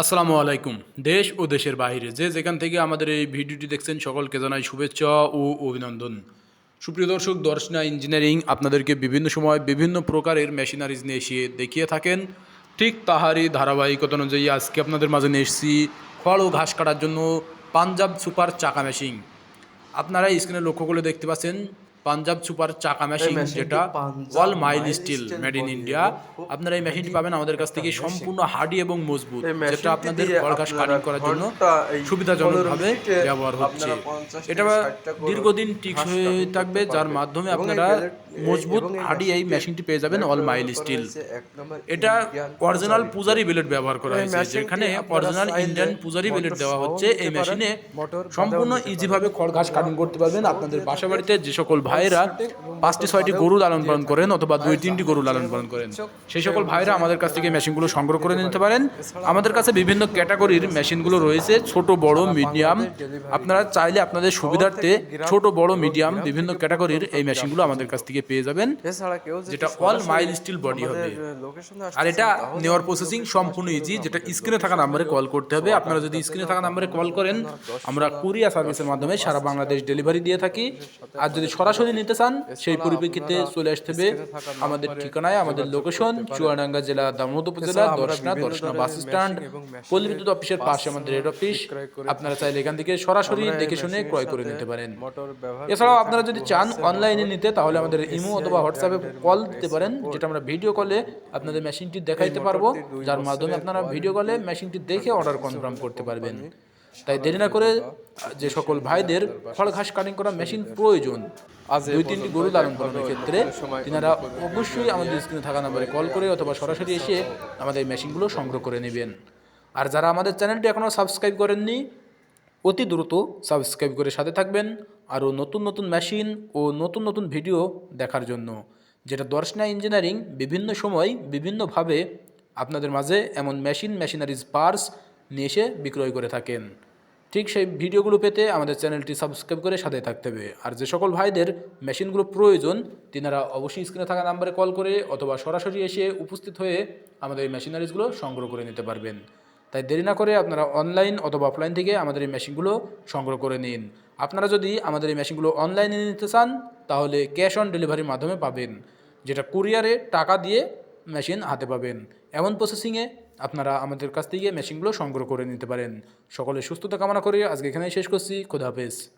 আসসালামু আলাইকুম। দেশ ও দেশের বাইরে যে যেখান থেকে আমাদের এই ভিডিওটি দেখছেন, সকলকে জানাই শুভেচ্ছা ও অভিনন্দন। সুপ্রিয় দর্শক, দর্শনা ইঞ্জিনিয়ারিং আপনাদেরকে বিভিন্ন সময় বিভিন্ন প্রকারের মেশিনারিজ নিয়ে এসে দেখিয়ে থাকেন। ঠিক তাহারই ধারাবাহিকতা অনুযায়ী আজকে আপনাদের মাঝে নিয়ে এসেছি খড় ও ঘাস কাটার জন্য পাঞ্জাব সুপার চাকা মেশিন। আপনারা স্ক্রিনে লক্ষ্য করে দেখতে পাচ্ছেন পাঞ্জাব সুপার চাকা মেশিন যেটা all mile steel made in India আপনারা এই মেশিনটি পাবেন আমাদের কাছ থেকে সম্পূর্ণ হার্ডি এবং মজবুত যেটা আপনাদের খড় কাটিং করার জন্য এই সুবিধাজনকভাবে ব্যবহার হচ্ছে। এটা থেকে 60 টা করে দীর্ঘদিন হয়ে থাকবে যার মাধ্যমে আপনারা মজবুত এবং এই মেশিনটি পেয়ে যাবেন অল মাইল স্টিল এটা অরিজিনাল পূজারি। বেলেট ব্যবহার করা হয়েছে যেখানে অরিজিনাল ইন্ডিয়ান পূজারি বেলেট দেওয়া হচ্ছে। এই মেশিনে সম্পূর্ণ ইজিভাবে খড় ঘাস কাটিং করতে পারবেন আপনাদের বাসা বাড়িতে যে সকল ভাইয়েরা পাঁচটি ছয়টি গরু লালন পালন করেন অথবা দুই তিনটি গরু লালন পালন করেন। সেই সকল ভাইরা আমাদের কাছ থেকে মেশিনগুলো সংগ্রহ করে নিতে পারেন। আমাদের কাছে বিভিন্ন ক্যাটাগরির মেশিনগুলো রয়েছে ছোট বড় মিডিয়াম। আপনারা চাইলে আপনাদের সুবিধার্থে ছোট বড় মিডিয়াম বিভিন্ন ক্যাটাগরির এই মেশিনগুলো আমাদের কাছ থেকে পেয়ে যাবেন যেটা অল মাইল স্টিল বডি হবে। আর এটা নেওয়ার প্রসেসিং সম্পূর্ণ ইজি যেটা স্ক্রিনে থাকা নাম্বারে কল করতে হবে। আপনারা যদি স্ক্রিনে থাকা নাম্বারে কল করেন আমরা কুরিয়া সার্ভিসের মাধ্যমে সারা বাংলাদেশ ডেলিভারি দিয়ে থাকি। আর যদি সরাসরি নিতে চান সেই পরিপ্রেক্ষিতে চলে আসতে হবে আমাদের ঠিকানায় আমাদের লোকেশন চুয়াডাঙ্গা জেলা দামোদ উপজেলা দর্শনা দর্শনা বাস স্ট্যান্ড পল্লী বিদ্যুৎ অফিসের পাশে আমাদের হেড অফিস আপনারা চাইলে এখান থেকে সরাসরি দেখে শুনে ক্রয় করে নিতে পারেন। এছাড়াও আপনারা যদি চান অনলাইনে নিতে তাহলে আমাদের ইমো অথবা হোয়াটসঅ্যাপে কল দিতে পারেন যেটা আমরা ভিডিও কলে আপনাদের মেশিনটি দেখাইতে পারব যার মাধ্যমে আপনারা ভিডিও কলে মেশিনটি দেখে অর্ডার কনফার্ম করতে পারবেন। তাই দেরি না করে যে সকল ভাইদের খড় ঘাস কাটিং করা মেশিন প্রয়োজন দুই তিনটি গরু লালন পালনের ক্ষেত্রে তিনারা অবশ্যই আমাদের স্ক্রিনে থাকা নাম্বারে কল করে অথবা সরাসরি এসে আমাদের মেশিনগুলো সংগ্রহ করে নেবেন। আর যারা আমাদের চ্যানেলটি এখনও সাবস্ক্রাইব করেননি অতি দ্রুত সাবস্ক্রাইব করে সাথে থাকবেন। আরও নতুন নতুন মেশিন ও নতুন নতুন ভিডিও দেখার জন্য। যেটা দর্শনা ইঞ্জিনিয়ারিং বিভিন্ন সময় বিভিন্নভাবে আপনাদের মাঝে এমন মেশিন মেশিনারিজ পার্স নিয়ে এসে বিক্রয় করে থাকেন। ঠিক সেই ভিডিওগুলো পেতে আমাদের চ্যানেলটি সাবস্ক্রাইব করে সাথে থাকতে হবে। আর যে সকল ভাইদের মেশিনগুলো প্রয়োজন, তিনারা অবশ্যই স্ক্রিনে থাকা নাম্বারে কল করে অথবা সরাসরি এসে উপস্থিত হয়ে আমাদের এই মেশিনারিজগুলো সংগ্রহ করে নিতে পারবেন। তাই দেরি না করে আপনারা অনলাইন অথবা অফলাইন থেকে আমাদের এই মেশিনগুলো সংগ্রহ করে নিন। আপনারা যদি আমাদের এই মেশিনগুলো অনলাইনে নিতে চান, তাহলে ক্যাশ অন ডেলিভারির মাধ্যমে পাবেন, যেটা কুরিয়ারে টাকা দিয়ে মেশিন হাতে পাবেন। এমন প্রসেসিংয়ে আপনারা আমাদের কাছ থেকে মেশিনগুলো সংগ্রহ করে নিতে পারেন। সকলে সুস্থতা কামনা করে আজকে এখানেই শেষ করছি। খোদা হাফেজ।